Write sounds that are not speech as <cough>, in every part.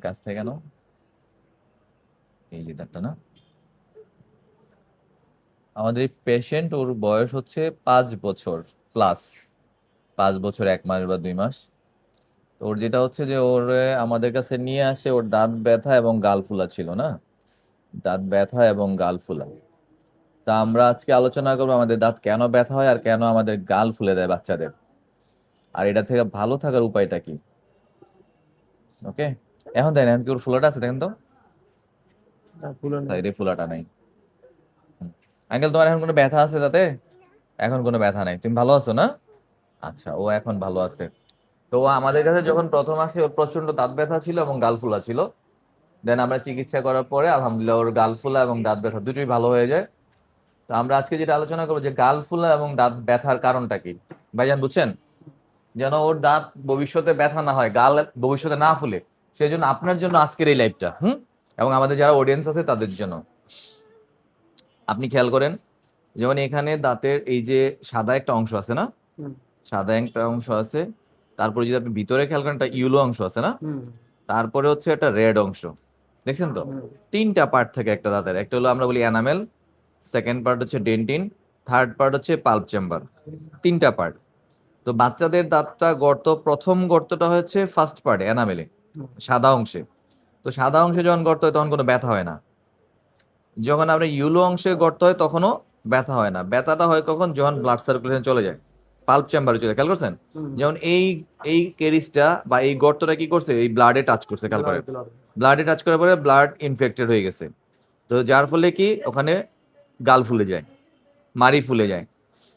কাছ থেকে কেন এই যে দাঁতটা না আমাদের পেশেন্ট ওর বয়স হচ্ছে পাঁচ বছর প্লাস পাঁচ বছর, এক মাস বা দুই মাস। তো ওর যেটা হচ্ছে যে, ওর আমাদের কাছে নিয়ে আসে, ওর দাঁত ব্যথা এবং গাল ফুলা ছিল না? দাঁত ব্যথা এবং গাল ফুলা। তা আমরা আজকে আলোচনা করব আমাদের দাঁত কেন ব্যথা হয় আর কেন আমাদের গাল ফুলে দেয় বাচ্চাদের। আর এটা থেকে ভালো থাকার উপায়টা কি? ওকে এখন দেন এখন কি ওর ফুলাটা আছে দেখেন তো? সাইডে ফুলাটা নাই। আঙ্কেল তোমার এখন কোনো ব্যথা আছে তাতে? এখন কোনো ব্যথা নাই। তুমি ভালো আছো না? আচ্ছা ও এখন ভালো আছে। তো আমাদের কাছে যখন প্রথম আসে ওর প্রচণ্ড দাঁত ব্যথা ছিল এবং গাল ফুলা ছিল। দেন আমরা চিকিৎসা করার পরে আলহামদুলিল্লাহ ওর গাল ফুলা এবং দাঁত ব্যথা দুটোই ভালো হয়ে যায়। তো আমরা আজকে যেটা আলোচনা করব যে গাল ফুলা এবং দাঁত ব্যথার কারণটা কি? ভাইজান বুঝছেন? যেন ওর দাঁত ভবিষ্যতে ব্যথা না হয় গাল ভবিষ্যতে না ফুলে। সেই জন্য আপনার জন্য আজকের এই লাইভটা হুম? এবং আমাদের যারা অডিয়েন্স আছে তাদের জন্য। আপনি খেয়াল করেন যেমন এখানে দাঁতের এই যে সাদা একটা অংশ আছে না? সাদা একটা অংশ আছে তারপরে যদি আপনি ভিতরে খেয়াল করেন একটা ইউলো অংশ আছে না? তারপরে হচ্ছে একটা রেড অংশ। দেখছেন তো? তিনটা পার্ট থাকে একটা দাঁতের। একটা হলো আমরা বলি অ্যানামেল সেকেন্ড পার্ট হচ্ছে ডেন্টিন থার্ড পার্ট হচ্ছে পাল্প চেম্বার তিনটা পার্ট তো বাচ্চাদের দাঁতটা গর্ত প্রথম গর্তটা হচ্ছে ফার্স্ট পার্টে অ্যানামেলে সাদা অংশে। তো সাদা অংশে যখন গর্ত হয় তখন কোনো ব্যথা হয় না। যখন আমরা ইউলো অংশে গর্ত হয় তখনও ব্যথা হয় না। ব্যথাটা হয় কখন? যখন ব্লাড সার্কুলেশন চলে যায়। পাল্প চেম্বারে চলে খেয়াল করছেন? যেমন এই এই কেরিসটা বা এই গর্তটা কি করছে? এই ব্লাডে টাচ করছে খেয়াল করেন। ব্লাডে টাচ করার পরে ব্লাড ইনফেক্টেড হয়ে গেছে। তো যার ফলে কি? ওখানে গাল ফুলে যায়। মারি ফুলে যায়।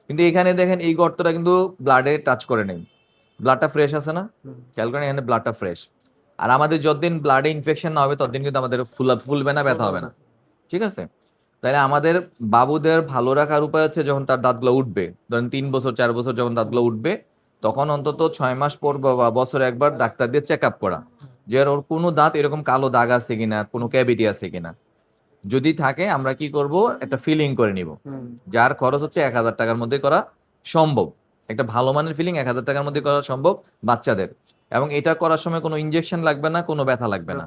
কিন্তু এখানে দেখেন এই গর্তটা কিন্তু ব্লাডে টাচ করে নেই। ব্লাডটা ফ্রেশ আছে না? খেয়াল করেন এখানে ব্লাডটা ফ্রেশ আর আমাদের যতদিন ব্লাডে ইনফেকশন না হবে ততদিন কিন্তু আমাদের ফুলা ফুলবে না ব্যথা হবে না। ঠিক আছে? তাহলে আমাদের বাবুদের ভালো রাখার উপায় হচ্ছে যখন তার দাঁতগুলো উঠবে ধরেন তিন বছর চার বছর যখন দাঁতগুলো উঠবে তখন অন্তত ছয় মাস পর বা বছরে একবার ডাক্তার দিয়ে চেক আপ করা। যে ওর কোনো দাঁত এরকম কালো দাগ আছে কিনা কোনো ক্যাভিটি আছে কিনা। যদি থাকে আমরা কি করব? একটা ফিলিং করে নিব। যার খরচ হচ্ছে এক হাজার টাকার মধ্যে করা সম্ভব। একটা ভালো মানের ফিলিং এক হাজার টাকার মধ্যে করা সম্ভব বাচ্চাদের। এবং এটা করার সময় কোনো ইনজেকশন লাগবে না কোনো ব্যথা লাগবে না।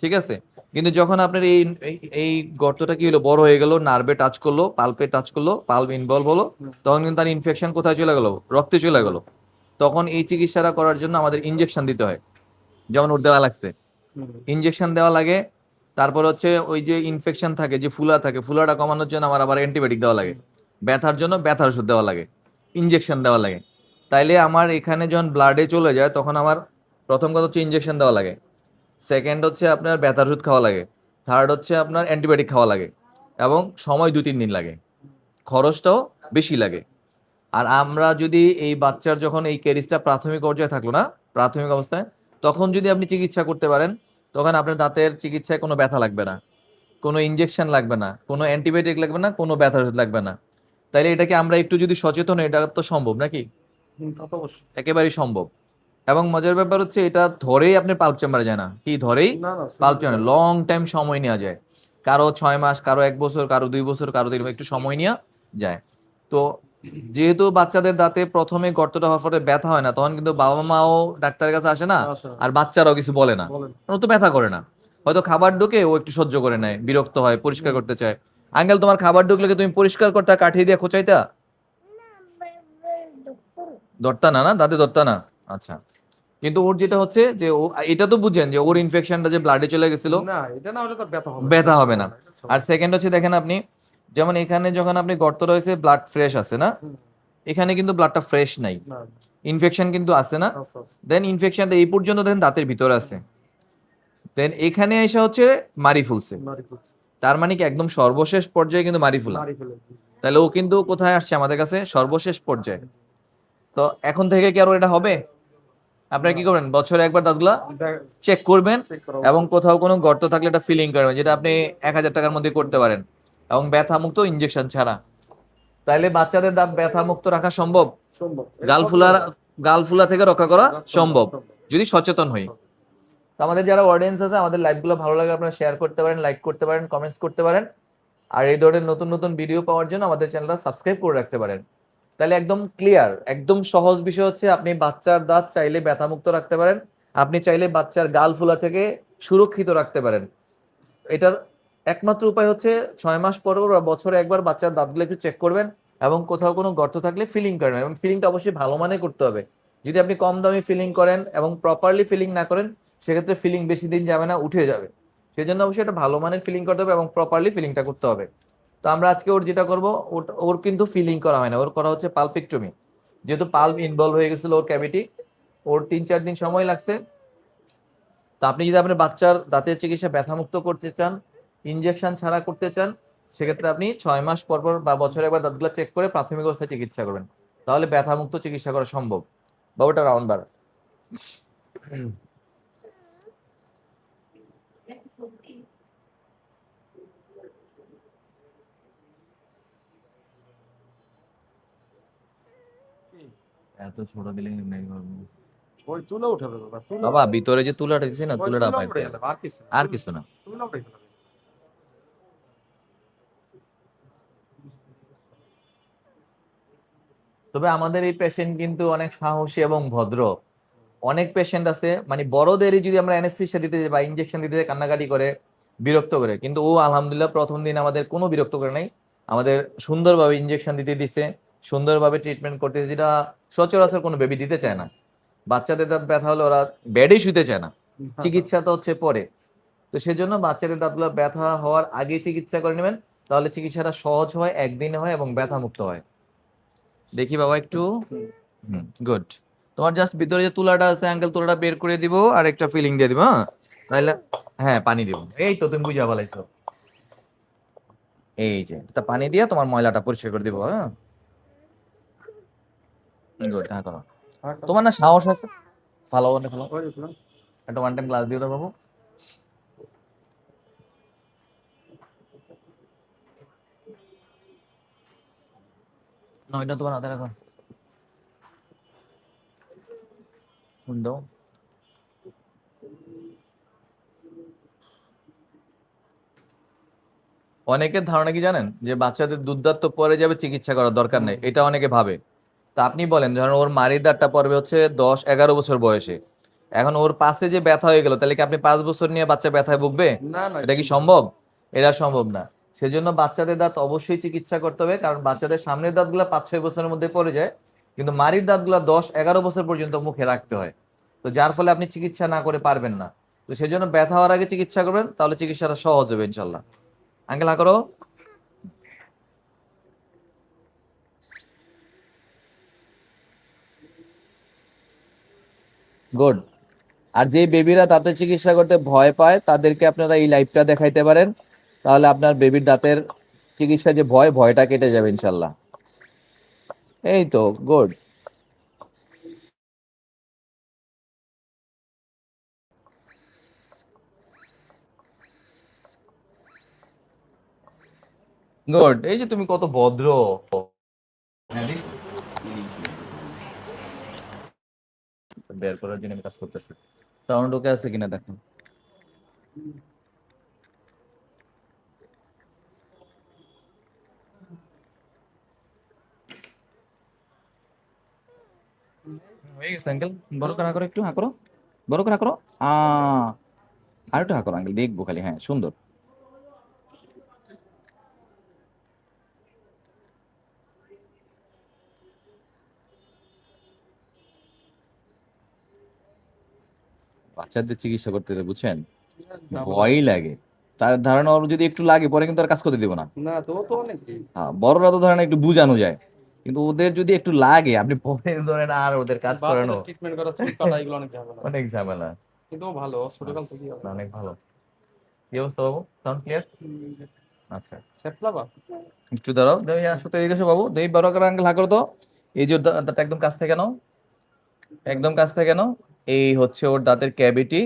ঠিক আছে? কিন্তু যখন আপনার এই এই- গর্তটা কি হলো বড় হয়ে গেল নার্ভে টাচ করল পাল্পে টাচ করল পাল্প ইনভলভ হলো তখন কিন্তু তার ইনফেকশন কোথায় চলে গেল? রক্তে চলে গেল। তখন এই চিকিৎসাটা করার জন্য আমাদের ইনজেকশন দিতে হয়। যেমন ওর দেওয়া লাগছে। ইনজেকশন দেওয়া লাগে তারপর হচ্ছে ওই যে ইনফেকশন থাকে যে ফুলা থাকে ফুলাটা কমানোর জন্য আমার আবার অ্যান্টিবায়োটিক দেওয়া লাগে। ব্যথার জন্য ব্যথার ওষুধ দেওয়া লাগে। ইনজেকশন দেওয়া লাগে। তাইলে আমার এখানে যখন ব্লাডে চলে যায়, তখন আমার প্রথম কথা হচ্ছে ইঞ্জেকশন দেওয়া লাগে। সেকেন্ড হচ্ছে আপনার ব্যথার ওষুধ খাওয়া লাগে। থার্ড হচ্ছে আপনার অ্যান্টিবায়োটিক খাওয়া লাগে। এবং সময় দু তিন দিন লাগে। খরচটাও বেশি লাগে। আর আমরা যদি এই বাচ্চার যখন এই কেরিসটা প্রাথমিক পর্যায়ে থাকল না, প্রাথমিক অবস্থায়, তখন যদি আপনি চিকিৎসা করতে পারেন, তখন আপনার দাঁতের চিকিৎসায় কোনো ব্যথা লাগবে না। কোনো ইঞ্জেকশন লাগবে না। কোনো অ্যান্টিবায়োটিক লাগবে না, কোনো ওষুধ লাগবে না। তাইলে এটাকে আমরা একটু যদি সচেতন, এটা তো সম্ভব নাকি? একেবারেই সম্ভব। এবং মজার ব্যাপার হচ্ছে এটা ধরেই আপনি পাল্প চেম্বারে যায় না। কি ধরেই? পাল্প চেম্বারে। লং টাইম সময় নেওয়া যায়। কারও ছয় মাস কারও এক বছর কারও দুই বছর কারও তিন একটু সময় নেওয়া যায়। তো যেহেতু বাচ্চাদের দাঁতে প্রথমে গর্তটা হওয়ার পরে ব্যথা হয় না তখন কিন্তু বাবা মাও ডাক্তারের কাছে আসে না আর বাচ্চারাও কিছু বলে না। ও তো ব্যথা করে না। হয়তো খাবার ঢুকে ও একটু সহ্য করে নেয় বিরক্ত হয় পরিষ্কার করতে চায়। আঙ্কেল তোমার খাবার ঢুকলে তুমি পরিষ্কার করতে কাঠি দিয়ে খোঁচাইতা? ধরতা না দাঁতে ধরতা আচ্ছা। কিন্তু ওর যেটা হচ্ছে যে ও এটা তো বুঝেন যে ওর ইনফেকশনটা যে ব্লাডে চলে গেছিল না এটা না হলে তো ব্যথা হবে ব্যথা হবে না। আর সেকেন্ড হচ্ছে দেখেন আপনি যেমন এখানে যখন আপনি গর্ত রয়েছে ব্লাড ফ্রেশ আছে না? এখানে কিন্তু ব্লাডটা ফ্রেশ নাই। ইনফেকশন কিন্তু আছে না? আচ্ছা আচ্ছা। দেন ইনফেকশনটা এই পর্যন্ত দেখেন দাঁতের ভিতরে আছে। দেন এখানে এসে হচ্ছে মারি ফুলছে। তার মানে কি একদম সর্বশেষ পর্যায়ে কিন্তু মারি ফুলা? তাহলে ও কিন্তু কোথায় আসছে আমাদের কাছে? সর্বশেষ পর্যায়ে। তো এখন থেকে কি আর এটা হবে? আপনারা কি করবেন? বছরে একবার দাঁতগুলা চেক করবেন এবং কোথাও কোনো গর্ত থাকলে এটা ফিলিং করবেন যেটা আপনি এক হাজার টাকার মধ্যে করতে পারেন। এবং ব্যথা মুক্ত ইনজেকশন ছাড়া। তাইলে বাচ্চাদের দাঁত ব্যথা মুক্ত রাখা সম্ভব? সম্ভব। গাল ফুলা গাল ফুলা থেকে রক্ষা করা সম্ভব। যদি সচেতন হই। তো আমাদের যারা অডিয়েন্স আছে আমাদের লাইভগুলো ভালো লাগে আপনারা শেয়ার করতে পারেন লাইক করতে পারেন কমেন্টস করতে পারেন। আর এই ধরনের নতুন নতুন ভিডিও পাওয়ার জন্য আমাদের চ্যানেলটা সাবস্ক্রাইব করে রাখতে পারেন। তাহলে একদম ক্লিয়ার একদম সহজ বিষয় হচ্ছে আপনি বাচ্চার দাঁত চাইলে ব্যথামুক্ত রাখতে পারেন, আপনি চাইলে বাচ্চার গাল ফুলা থেকে সুরক্ষিত রাখতে পারেন। এটার একমাত্র উপায় হচ্ছে ছয় মাস পর বা বছরে একবার বাচ্চার দাঁতগুলো একটু চেক করবেন এবং কোথাও কোনো গর্ত থাকলে ফিলিং করেন এবং ফিলিংটা অবশ্যই ভালো মানে করতে হবে। যদি আপনি কম দামি ফিলিং করেন এবং প্রপারলি ফিলিং না করেন, সেক্ষেত্রে ফিলিং বেশি দিন যাবে না, উঠে যাবে। সেই জন্য অবশ্যই একটা ভালো মানের ফিলিং করতে হবে এবং প্রপারলি ফিলিংটা করতে হবে। তো আমরা আজকে ওর যেটা করব ওর- কিন্তু ফিলিং করা হয় না। ওর করা হচ্ছে পালপিকটমি। যেহেতু পাল্প ইনভলভ হয়ে গেছিল ওর ক্যাভিটি ওর তিন চার দিন সময় লাগছে। তো আপনি যদি আপনার বাচ্চার দাঁতের চিকিৎসা ব্যথামুক্ত করতে চান ইনজেকশন ছাড়া করতে চান, সেক্ষেত্রে আপনি ছয় মাস পর পর বা বছরে একবার দাঁতগুলো চেক করে প্রাথমিক অবস্থায় চিকিৎসা করবেন। তাহলে ব্যথামুক্ত চিকিৎসা করা সম্ভব। বাবুটা রাউন্ড বার। <clears throat> এত ছোট দিলে নেই ওই তুলা উঠাবে বাবা তুলা বাবা ভিতরে যে তুলাটা দিছে না তুলাটা আর কিছু আর কিছু না। তুলা তবে আমাদের এই পেশেন্ট কিন্তু অনেক সাহসী এবং ভদ্র। অনেক পেশেন্ট আছে মানে বড়দেরই যদি আমরা অ্যানেস্থেসিয়া দিতে যাই বা ইনজেকশন দিতে যাই কান্নাকাটি করে বিরক্ত করে। কিন্তু ও আলহামদুলিল্লাহ প্রথম দিন আমাদের কোনো বিরক্ত করে নাই। আমাদের সুন্দরভাবে ইনজেকশন দিতে দিছে সুন্দরভাবে ট্রিটমেন্ট করতেছে যেটা সচরাচর কোনো বেবি দিতে চায় না। বাচ্চাদের দাঁত ব্যথা হলে ওরা বেডেই শুতে চায় না। চিকিৎসা তো হচ্ছে পরে। তো সেজন্য বাচ্চাদের দাঁতগুলো ব্যথা হওয়ার আগে চিকিৎসা করে নেবেন তাহলে চিকিৎসাটা সহজ হয় একদিনে হয় এবং ব্যথা মুক্ত হয়। দেখি বাবা একটু। গুড তোমার জাস্ট ভিতরে যে তুলাটা আছে আঙ্কেল তুলাটা বের করে দিব আর একটা ফিলিং দিয়ে দিব হ্যাঁ? তাহলে হ্যাঁ পানি দিব। এই তো তুমি বুঝা বলাইছো। এই যে তা পানি দিয়ে তোমার ময়লাটা পরিষ্কার করে দিব হ্যাঁ? গুড হ্যাঁ করো। তোমার না সাহস আছে? একটা ওয়ান টাইম ক্লাস বাবু। না তোমার হাতে রাখো। দাও অনেকের ধারণা কি জানেন? যে বাচ্চাদের দুধদাত তো পরে যাবে চিকিৎসা করার দরকার নেই। এটা অনেকে ভাবে। তা আপনি বলেন ধরেন ওর মারির দাঁতটা পড়বে হচ্ছে দশ এগারো বছর বয়সে। এখন ওর পাশে যে ব্যথা হয়ে গেল তাহলে কি আপনি পাঁচ বছর নিয়ে বাচ্চা ব্যথায় ভুগবে? না না এটা কি সম্ভব? এটা সম্ভব না। সেজন্য বাচ্চাদের দাঁত অবশ্যই চিকিৎসা করতে হবে কারণ বাচ্চাদের সামনের দাঁতগুলো পাঁচ ছয় বছরের মধ্যে পড়ে যায় কিন্তু মারির দাঁতগুলো দশ এগারো বছর পর্যন্ত মুখে রাখতে হয়। তো যার ফলে আপনি চিকিৎসা না করে পারবেন না। তো সেজন্য ব্যথা হওয়ার আগে চিকিৎসা করবেন তাহলে চিকিৎসাটা সহজ হবে ইনশাল্লাহ। আঙ্কেল করো গুড আর যে বেবিরা দাঁতের চিকিৎসা করতে ভয় পায়, তাদেরকে আপনারা এই লাইভটা দেখাইতে পারেন। তাহলে আপনার বেবির দাঁতের চিকিৎসা যে ভয়, ভয়টা কেটে যাবে ইনশাল্লাহ। এই তো গুড গুড এই যে তুমি কত ভদ্র হ্যাঁ, দেখছ? বের করার জন্য আমি কাজ করতেছি। সাউন্ড ওকে আছে কিনা দেখো গেছে আঙ্কেল বড় করে করো একটু বড় আর একটু হা করো আঙ্কেল দেখব খালি হ্যাঁ সুন্দর। বাচ্চাদের চিকিৎসা করতে গেলে বুঝছেন? ভয়ই লাগে। তার ধারণা ওর যদি একটু লাগে পরে কিন্তু আর কাজ করতে দিব না। না তো তো অনেক হ্যাঁ, বড়রা তো ধরেন একটু বুঝানো যায়। কিন্তু ওদের যদি একটু লাগে আপনি পরে ধরেন আর ওদের কাজ করানো ট্রিটমেন্ট করা চুল এগুলো অনেক ঝামেলা। অনেক ঝামেলা। কিন্তু ভালো ছোটকাল থেকে অনেক ভালো। কি অবস্থা বাবু? সাউন্ড ক্লিয়ার আচ্ছা। সেপলা বা একটু দাঁড়াও দেই এদিকে এসো বাবু। দেই বড় করে আঙ্কেল তো। এই যে একদম কাছ থেকে নাও। একদম কাছ থেকে নাও। এই হচ্ছে ওর দাঁতের ক্যাভিটি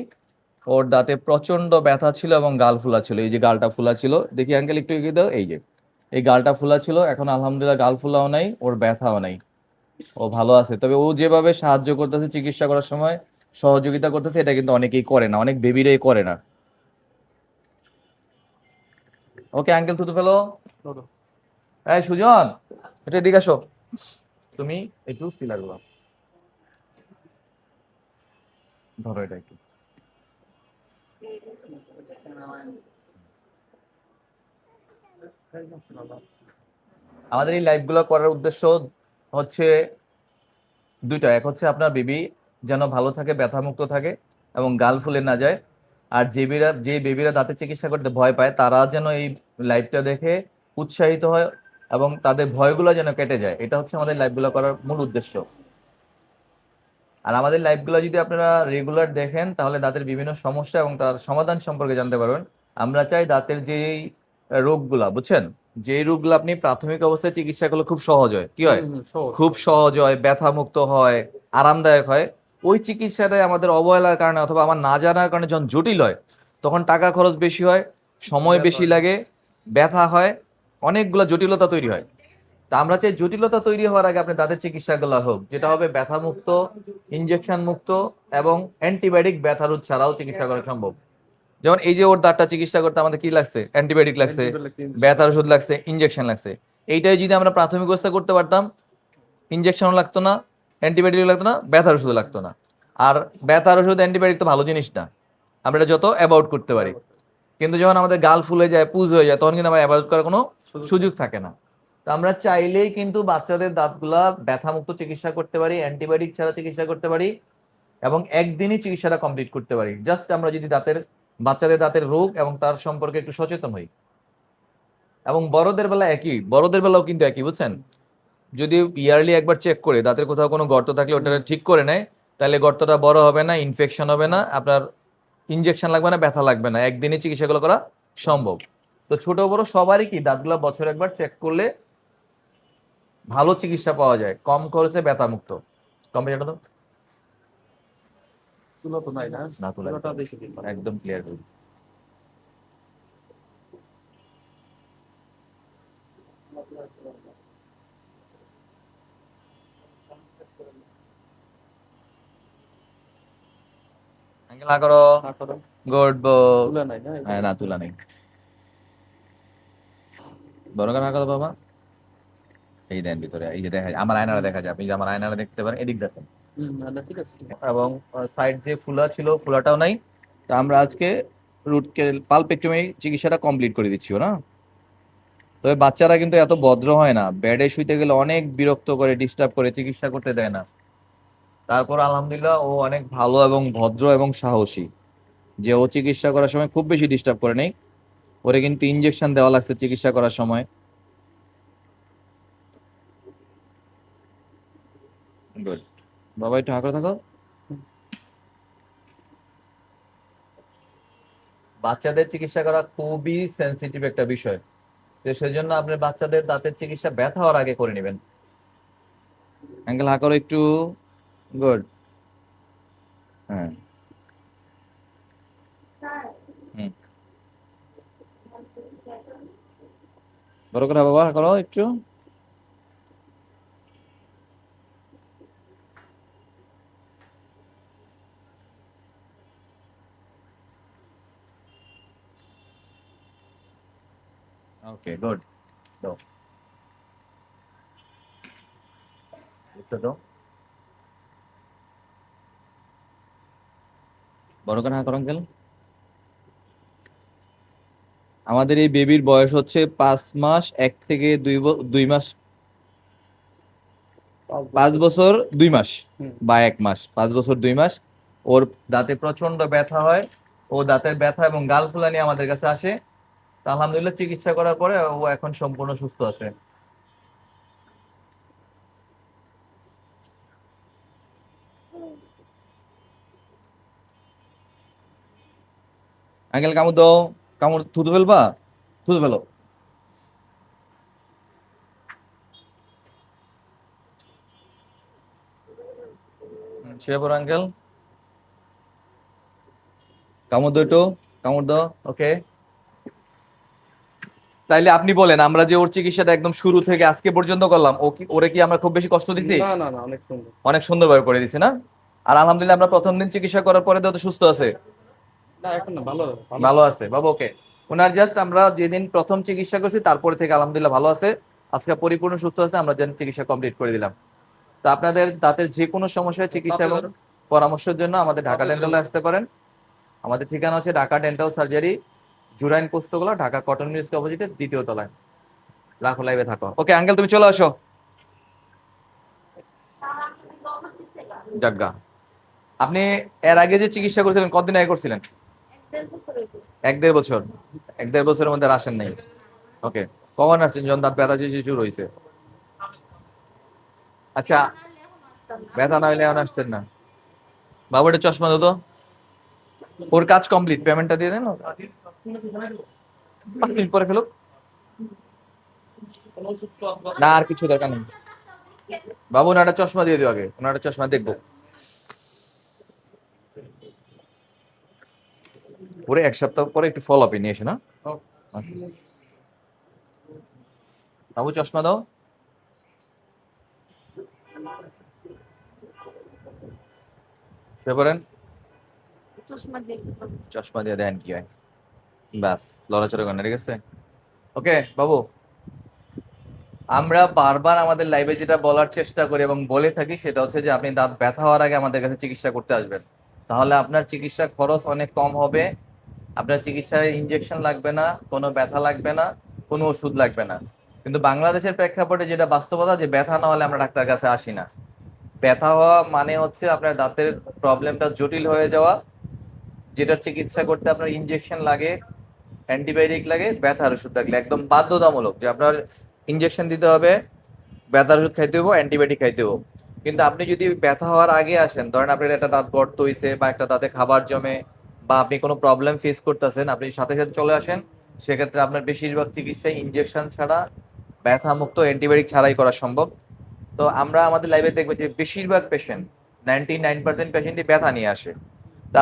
ওর দাঁতে প্রচণ্ড ব্যথা ছিল এবং গাল ফুলা ছিল। এই যে গালটা ফুলা ছিল দেখি আঙ্কেল একটু এগিয়ে দাও এই যে। এই গালটা ফুলা ছিল এখন আলহামদুলিল্লাহ গাল ফুলাও নাই ওর ব্যথাও নাই। ও ভালো আছে। তবে ও যেভাবে সাহায্য করতেছে চিকিৎসা করার সময় সহযোগিতা করতেছে এটা কিন্তু অনেকেই করে না অনেক বেবিরাই করে না। ওকে আঙ্কেল থুতু ফেলো। এই সুজন এটা এদিকে আসো। তুমি একটু সিলারগুলো ধরো এটা একটু। আমাদের এই লাইভগুলো করার উদ্দেশ্য হচ্ছে দুইটা। এক হচ্ছে আপনার বেবি যেন ভালো থাকে, ব্যথামুক্ত থাকে এবং গাল ফুলে না যায়। আর যে বেবিরা যে বেবিরা দাঁতের চিকিৎসা করতে ভয় পায়, তারা যেন এই লাইভটা দেখে উৎসাহিত হয় এবং তাদের ভয়গুলো যেন কেটে যায়। এটা হচ্ছে আমাদের লাইভগুলো করার মূল উদ্দেশ্য। আর আমাদের লাইভগুলো যদি আপনারা রেগুলার দেখেন তাহলে দাঁতের বিভিন্ন সমস্যা এবং তার সমাধান সম্পর্কে জানতে পারবেন। আমরা চাই দাঁতের যেই রোগগুলা বুঝছেন? যে রোগগুলো আপনি প্রাথমিক অবস্থায় চিকিৎসা করলে খুব সহজ হয়। কি হয়? খুব সহজ হয় ব্যথা মুক্ত হয় আরামদায়ক হয়। ওই চিকিৎসাটাই আমাদের অবহেলার কারণে অথবা আমার না জানার কারণে যখন জটিল হয় তখন টাকা খরচ বেশি হয় সময় বেশি লাগে ব্যথা হয় অনেকগুলো জটিলতা তৈরি হয়। তা আমরা চাই জটিলতা তৈরি হওয়ার আগে আপনি দাঁতের চিকিৎসাগুলো হোক যেটা হবে ব্যথা মুক্ত ইনজেকশন মুক্ত এবং অ্যান্টিবায়োটিক ব্যথা রোধ ছাড়াও চিকিৎসা করা সম্ভব। যেমন এই যে ওর দাঁতটা চিকিৎসা করতে আমাদের কি লাগছে? অ্যান্টিবায়োটিক লাগছে ব্যথার ওষুধ লাগছে ইনজেকশন লাগছে। এইটাই যদি আমরা প্রাথমিক অবস্থা করতে পারতাম ইনজেকশনও লাগতো না অ্যান্টিবায়োটিক লাগতো না ব্যথার ওষুধ লাগতো না। আর ব্যথার ওষুধ অ্যান্টিবায়োটিক তো ভালো জিনিস না। আমরা এটা যত অ্যাবাউট করতে পারি। কিন্তু যখন আমাদের গাল ফুলে যায় পুজ হয়ে যায় তখন কিন্তু আমরা অ্যাবাউট করার কোনো সুযোগ থাকে না। তো আমরা চাইলেই কিন্তু বাচ্চাদের দাঁতগুলা ব্যথা মুক্ত চিকিৎসা করতে পারি, অ্যান্টিবায়োটিক ছাড়া চিকিৎসা করতে পারি এবং একদিনই চিকিৎসাটা কমপ্লিট করতে পারি। জাস্ট আমরা যদি দাঁতের, বাচ্চাদের দাঁতের রোগ এবং তার সম্পর্কে একটু সচেতন হই। এবং বড়দের বেলা একই, বড়দের বেলাও কিন্তু একই, বুঝছেন? যদি ইয়ারলি একবার চেক করে, দাঁতের কোথাও কোনো গর্ত থাকলে ওটা ঠিক করে নেয়, তাহলে গর্তটা বড় হবে না ইনফেকশন হবে না, আপনার ইনজেকশন লাগবে না, ব্যথা লাগবে না, একদিনই চিকিৎসাগুলো করা সম্ভব। তো ছোট বড় সবারই কি, দাঁতগুলো বছর একবার চেক করলে ভালো চিকিৎসা পাওয়া যায় কম খরচে ব্যথা মুক্ত কম্পিউটার তো তুলো তো নাই না? না তুলা একদম ক্লিয়ার না করো। গুড বো তুলো নাই না হ্যাঁ তুলা নেই। বড় করে হা করো বাবা এই দেন ভিতরে এই যে দেখা যায় আমার আয়নারা দেখা যায়। আপনি যে আমার আয়নারা দেখতে পারেন এদিক দেখেন। ঠিক আছে এবং সাইড যে ফুলা ছিল ফুলাটাও নাই। তা আমরা আজকে রুট পালপেক্টমি চিকিৎসাটা কমপ্লিট করে দিচ্ছি না? তবে বাচ্চারা কিন্তু এত ভদ্র হয় না। বেডে শুইতে গেলে অনেক বিরক্ত করে ডিস্টার্ব করে চিকিৎসা করতে দেয় না। তারপর আলহামদুলিল্লাহ ও অনেক ভালো এবং ভদ্র এবং সাহসী। যে ও চিকিৎসা করার সময় খুব বেশি ডিস্টার্ব করে নেই। ওরে কিন্তু ইনজেকশন দেওয়া লাগছে চিকিৎসা করার সময়। গুড বাবা একটু হাঁকড়ে থাকো বাচ্চাদের চিকিৎসা করা খুবই সেনসিটিভ একটা বিষয়। তো সেজন্য আপনি বাচ্চাদের দাঁতের চিকিৎসা ব্যথা হওয়ার আগে করে নেবেন। অ্যাঙ্গেল হা করো একটু। গুড হ্যাঁ। হুম। বড় করে বাবা হা করো একটু। ওকে গুড দাও বড় করে হা করো আঙ্কেল আমাদের এই বেবির বয়স হচ্ছে পাঁচ মাস এক থেকে দুই দুই মাস। পাঁচ বছর দুই মাস বা এক মাস পাঁচ বছর দুই মাস। ওর দাঁতে প্রচণ্ড ব্যথা হয়। ও দাঁতের ব্যথা এবং গাল ফুলা নিয়ে আমাদের কাছে আসে। আলহামদুলিল্লাহ চিকিৎসা করার পরে ও এখন সম্পূর্ণ সুস্থ আছে। আঙ্কেল কামড় দাও। কামড় থুতু ফেলবা? থুতু ফেলো। শুয়ে পড়ো আঙ্কেল। কামড় দাও একটু। কামড় দাও। ওকে তাইলে আপনি বলেন আমরা যে ওর চিকিৎসাটা একদম শুরু থেকে আজকে পর্যন্ত করলাম ও কি ওরে কি আমরা খুব বেশি কষ্ট দিছি? না না না অনেক সুন্দর। অনেক সুন্দরভাবে করে দিছি না? আর আলহামদুলিল্লাহ আমরা প্রথম দিন চিকিৎসা করার পরে তো সুস্থ আছে। না এখন না ভালো ভালো। আছে বাবু ওকে। ওনার জাস্ট আমরা যেদিন প্রথম চিকিৎসা করছি তারপরে থেকে আলহামদুলিল্লাহ ভালো আছে। আজকে পরিপূর্ণ সুস্থ আছে আমরা যেন চিকিৎসা কমপ্লিট করে দিলাম। তো আপনাদের দাঁতের যে কোনো সমস্যায় চিকিৎসা এবং পরামর্শের জন্য আমাদের ঢাকা ডেন্টালে আসতে পারেন। আমাদের ঠিকানা হচ্ছে Dhaka dental surgery Jurain Postogola Dhaka cotton mills অপোজিটে দ্বিতীয় তলায়। রাখো লাইভে থাকো। ওকে আঙ্কেল তুমি চলে আসো। জাটগা আপনি এর আগে যে চিকিৎসা করেছিলেন, কতদিন আগে করছিলেন? এক দেড় বছর। এক দেড় বছরের মধ্যে আসেন নাই। ওকে কখন আসছেন? যখন দাঁত ব্যথা যে শুরু হয়েছে। আচ্ছা ব্যথা না হলে এখন আসতেন না। বাবুটা চশমা তো। ওর কাজ কমপ্লিট পেমেন্টটা দিয়ে দেন। পাঁচ মিনিট পরে ফেলো কোনো ওষুধ তো আর- না আর কিছু দরকার নেই। বাবু ওনাটা চশমা দিয়ে দিও আগে। ওনাটা চশমা দেখব। পরে এক সপ্তাহ পরে একটু ফলো আপে নিয়ে এসে না। বাবু চশমা দাও। শুয়ে পড়েন চশমা দিয়ে দেন কি হয়। ব্যাস, লড়াচড়া করেন, ঠিক আছে? ওকে বাবু। আমরা বারবার আমাদের লাইভে যেটা বলার চেষ্টা করি এবং বলে থাকি সেটা হচ্ছে যে আপনি দাঁত ব্যথা হওয়ার আগে আমাদের কাছে চিকিৎসা করতে আসবেন। তাহলে আপনার চিকিৎসা খরচ অনেক কম হবে। আপনার চিকিৎসায় ইনজেকশন লাগবে না, কোনো ব্যথা লাগবে না, কোনো ওষুধ লাগবে না। কিন্তু বাংলাদেশের প্রেক্ষাপটে যেটা বাস্তবতা, যে ব্যথা না হলে আমরা ডাক্তার কাছে আসি না। ব্যথা হওয়া মানে হচ্ছে আপনার দাঁতের প্রবলেমটা জটিল হয়ে যাওয়া, যেটার চিকিৎসা করতে আপনার ইনজেকশন লাগে। অ্যান্টিবায়োটিক লাগে, ব্যথার ওষুধ লাগলে। একদম বাধ্যতামূলক যে আপনার ইনজেকশন দিতে হবে, ব্যথার ওষুধ খাইতে হব অ্যান্টিবায়োটিক খাইতে হব কিন্তু আপনি যদি ব্যথা হওয়ার আগে আসেন, ধরেন আপনার একটা দাঁত গর্ত হয়েছে বা একটা দাঁতে খাবার জমে বা আপনি কোনো প্রবলেম ফেস করতেছেন, আপনি সাথে সাথে চলে আসেন, সেক্ষেত্রে আপনার বেশিরভাগ চিকিৎসা ইনজেকশন ছাড়া ব্যথা মুক্ত অ্যান্টিবায়োটিক ছাড়াই করা সম্ভব। তো আমরা আমাদের লাইভে দেখব যে বেশিরভাগ পেশেন্ট নাইনটি নাইন পার্সেন্ট পেশেন্টই ব্যথা নিয়ে আসে।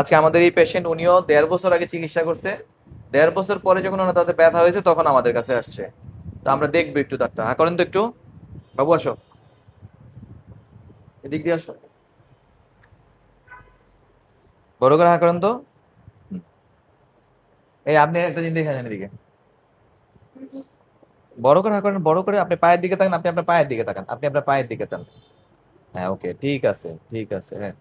আজকে আমাদের এই পেশেন্ট উনিও দেড় বছর আগে চিকিৎসা করছে দেড় বছর পরে যখন ওনার তাদের ব্যথা হয়েছে, তখন আমাদের কাছে আসছে। তো আমরা দেখব একটু তারটা। হ্যাঁ করেন তো একটু। বাবু, আসো। এদিক দিয়ে আসো। বড় করে হ্যাঁ করেন তো। এই, আপনি একটা জিনিস দেখে নেন এদিকে। বড় করে হ্যাঁ করেন, বড় করে আপনি পায়ের দিকে তাকান, আপনি আপনার পায়ের দিকে তাকান, আপনি আপনার পায়ের দিকে তাকান। হ্যাঁ ওকে, ঠিক আছে ঠিক আছে হ্যাঁ।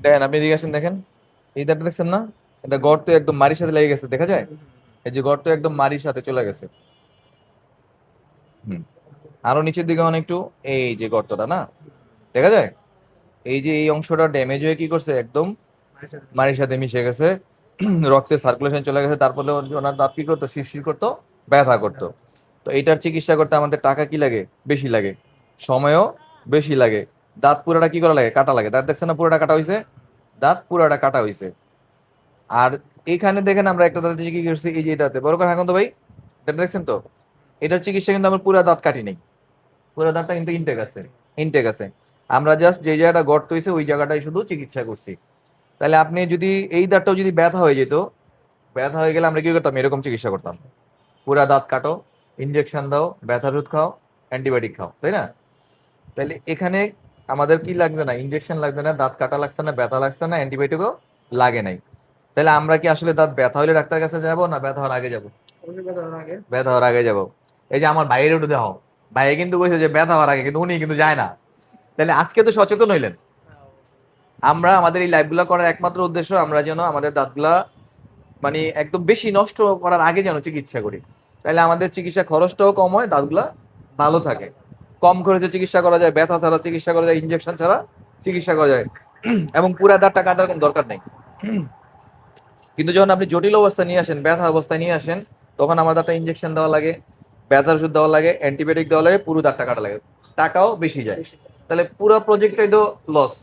দেখেন, আপনি এদিকে আসেন, দেখেন। এই দাঁতটা দেখছেন না? এটা গর্ত একদম মারির সাথে লেগে গেছে, দেখা যায়? এই যে গর্ত একদম মারির সাথে চলে গেছে। আরও নিচের দিকে মানে একটু, এই যে গর্তটা, না? দেখা যায়? এই যে এই অংশটা ড্যামেজ হয়ে কি করছে? একদম মারির সাথে মিশে গেছে। রক্তের সার্কুলেশন চলে গেছে, তারপরে ওনার দাঁত কি করতো? শিরশির করতো, ব্যথা করতো। তো এটার চিকিৎসা করতে আমাদের টাকা কি লাগে? বেশি লাগে। সময়ও বেশি লাগে। দাঁত পুরোটা কি করা লাগে? কাটা লাগে। দাঁত দেখছেন না পুরোটা কাটা হয়েছে দাঁত পুরোটা কাটা হয়েছে আর এখানে দেখেন আমরা একটা দাঁতে কি করছি, এই যে দাঁতে। বড় করে এখন তো ভাই, এটা দেখছেন তো? এটার চিকিৎসা কিন্তু আমরা পুরো দাঁত কাটি নেই। পুরো দাঁতটা কিন্তু ইনটেক আছে। ইনটেক আছে। আমরা জাস্ট যে জায়গাটা গর্ত হয়েছে ওই জায়গাটাই শুধু চিকিৎসা করছি। তাহলে আপনি যদি এই দাঁতটাও যদি ব্যথা হয়ে যেত, ব্যথা হয়ে গেলে আমরা কি করতাম? এরকম চিকিৎসা করতাম। পুরা দাঁত কাটো ইনজেকশন দাও ব্যথা ওষুধ খাও অ্যান্টিবায়োটিক খাও, তাই না? তাহলে এখানে আমাদের কি লাগছে না? ইনজেকশন লাগছে না দাঁত কাটা লাগছে না ব্যথা লাগছে না অ্যান্টিবায়োটিকও লাগে নাই। তাহলে আমরা কি আসলে দাঁত ব্যথা হলে ডাক্তার কাছে যাব না ব্যথা হওয়ার আগে যাব? ব্যথা হওয়ার আগে। যাব। এই যে আমার বাইরে উঠে দেখো ভাইয়ে কিন্তু বলছে যে ব্যথা হওয়ার আগে কিন্তু উনি কিন্তু যায় না। তাহলে আজকে তো সচেতন হইলেন। আমরা আমাদের এই লাইভগুলো করার একমাত্র উদ্দেশ্য আমরা যেন আমাদের দাঁতগুলা মানে একদম বেশি নষ্ট করার আগে যেন চিকিৎসা করি। তাহলে আমাদের চিকিৎসা খরচটাও কম হয় দাঁতগুলা ভালো থাকে। কম খরচে চিকিৎসা করা যায় ব্যথা ছাড়া চিকিৎসা করা যায় ইনজেকশন ছাড়া চিকিৎসা করা যায় এবং পুরা দাঁতটা কাটার কোনো দরকার নেই। কিন্তু যখন আপনি জটিল অবস্থা নিয়ে আসেন ব্যথা অবস্থায় নিয়ে আসেন তখন আমার দাঁতটা ইনজেকশন দেওয়া লাগে ব্যথার ওষুধ দেওয়া লাগে অ্যান্টিবায়োটিক দেওয়া লাগে পুরো দাঁতটা কাটা লাগে। টাকাও বেশি যায়। তাহলে পুরো প্রজেক্টটাই তো লস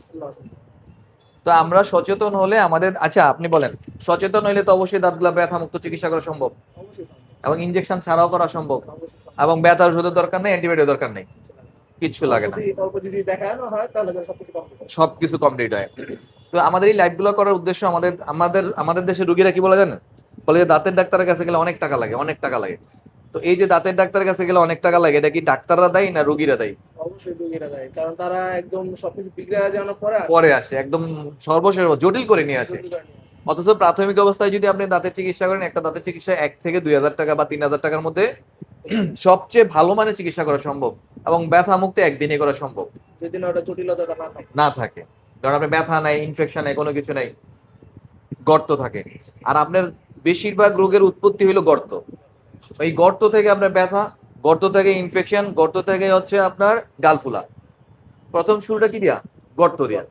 তো আমরা সচেতন হলে আমাদের আচ্ছা আপনি বলেন সচেতন হলে তো অবশ্যই দাঁতগুলা ব্যথা মুক্ত চিকিৎসা করা সম্ভব। এবং ইনজেকশন ছাড়াও করা সম্ভব। এবং ব্যথার ওষুধের দরকার নেই অ্যান্টিবায়োটিক দরকার নেই। কিচ্ছু লাগে না। সবকিছু কমপ্লিট হয়। তো আমাদের এই লাইভগুলো করার উদ্দেশ্য আমাদের আমাদের আমাদের দেশের রুগীরা কি বলে জানেন? বলে যে দাঁতের ডাক্তারের কাছে গেলে অনেক টাকা লাগে অনেক টাকা লাগে। তো এই যে দাঁতের ডাক্তারের কাছে গেলে অনেক টাকা লাগে এটা কি ডাক্তাররা দেয় না রুগীরা দেয়? অবশ্যই রোগীরা দেয় কারণ তারা একদম সবকিছু বিগড়ে যাওয়ার পরে আসে। পরে আসে একদম সর্বশেষ জটিল করে নিয়ে আসে। জটিল করে নিয়ে আসে। অথচ প্রাথমিক অবস্থায় যদি আপনি দাঁতের চিকিৎসা করেন একটা দাঁতের চিকিৎসা এক থেকে দুই হাজার টাকা বা তিন হাজার টাকার মধ্যে সবচেয়ে ভালো মানের চিকিৎসা করা সম্ভব। এবং ব্যথা মুক্তি একদিনে করা সম্ভব। যদি না ওটা জটিলতা না থাকে। না থাকে। ধরুন আপনার ব্যথা নাই ইনফেকশন নাই কোনো কিছু নাই গর্ত থাকে। আর আপনার বেশিরভাগ রোগের উৎপত্তি হলো গর্ত। এই গর্ত থেকে আপনার ব্যথা গর্ত থেকে ইনফেকশন গর্ত থেকে হচ্ছে আপনার গালফুলা। প্রথম শুরুটা কি দিয়া? গর্ত দিয়া।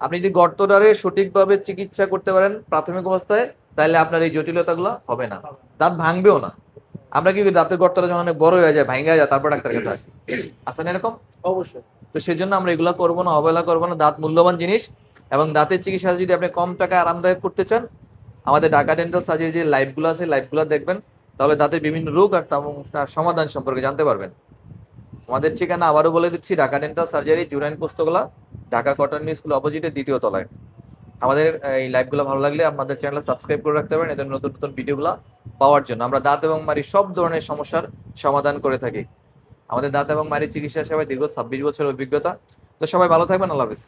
আপনি যদি গর্তটারে সঠিকভাবে চিকিৎসা করতে পারেন প্রাথমিক অবস্থায় তাহলে আপনার এই জটিলতাগুলো হবে না। দাঁত ভাঙবেও না। আমরা কি দাঁতের গর্তটা যখন অনেক বড় হয়ে যায় ভাঙা যায় তারপর ডাক্তারের কাছে আসি। আসেন এরকম? অবশ্যই। তো সেই জন্য আমরা এগুলো করব না অবহেলা করব না দাঁত মূল্যবান জিনিস এবং দাঁতের চিকিৎসা যদি আপনি কম টাকায় আরামদায়ক করতে চান আমাদের ঢাকা ডেন্টাল সার্জারি যে লাইভগুলো আছে লাইভগুলো দেখবেন তাহলে দাঁতের বিভিন্ন রোগ আর তার- সমাধান সম্পর্কে জানতে পারবেন। আমাদের ঠিকানা আবারও বলে দিচ্ছি Dhaka dental surgery Jurain Postogola Dhaka cotton school অপোজিটের দ্বিতীয় তলায়। আমাদের এই লাইভগুলো ভালো লাগলে আমাদের চ্যানেল সাবস্ক্রাইব করে রাখতে পারেন এদের নতুন নতুন ভিডিওগুলো পাওয়ার জন্য। আমরা দাঁত এবং মারি সব ধরনের সমস্যার সমাধান করে থাকি। আমাদের দাঁত এবং মারি চিকিৎসা সেবায় দীর্ঘ ছাব্বিশ বছরের অভিজ্ঞতা। তো সবাই ভালো থাকবেন, আল্লাহ হাফিজ।